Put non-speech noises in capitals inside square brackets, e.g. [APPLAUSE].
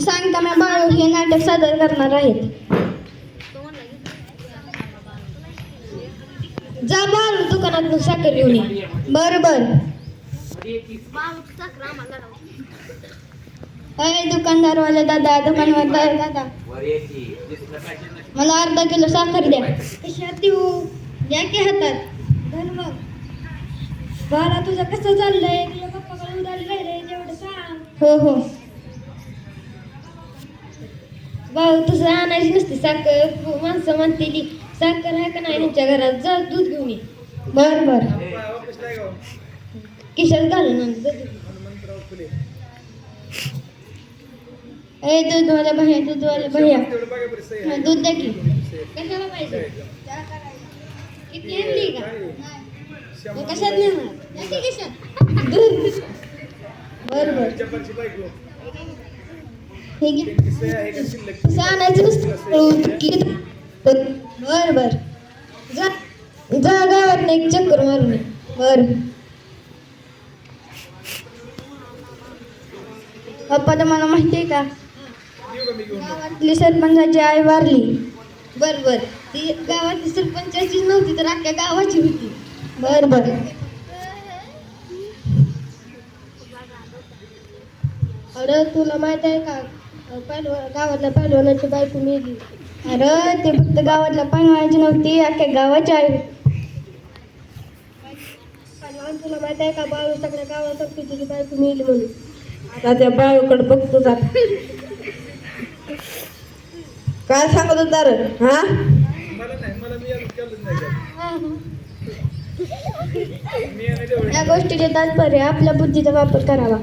सांगता मी बाळू हे नाटक सादर करणार आहेत जा बाळू दुकानात साखर घेऊन ये. बर बर. अय दुकानदारवाले दादा दुकानवाला दादा. मला अर्धा किलो साखर द्या. कशात देऊ द्या की हातात. धर मग. बाळा तुझं कसं चाललंय? तुझ्या पप्पाकडे उधारी राहिले सांग. हो हो. भाऊ तुझं आणायची नसते साखर. माणसं म्हणतेली साखर आहे का नाही त्यांच्या घरात? जा दूध घेऊन ये. बर बर. किशात घालून. ए दूध. वाल्या भैया दूध वाल्या भैया दूध द्या की. कशाला पाहिजे? किती आणली का? मग कशात नेणार? द्या की कशात दूध. [LAUGHS] बर बर. हे आहे आणायचं बर बर जा जा गावात एक चक्कर मारून बर पप्पा तुम्हाला माहिती आहे का गावातली सरपंचाची आई वारली बर बर ती गावातली सरपंचाची नव्हती तर अख्ख्या गावाची होती बर बर अरे तुला माहीत आहे का? गावातल्या पहिलवानाची बायको मेली. अरे ते फक्त गावातल्या पहिलवानाची नव्हती अख्ख्या गावाची. पहिलवान तुला माहीत आहे का बाळू सगळ्या गावात तुझी बायको मेली म्हणून. आता त्या बाळूकडे बघतो जात काय सांगत होता रे? हा? या गोष्टीचे तात्पर्य आपल्या बुद्धीचा वापर करावा.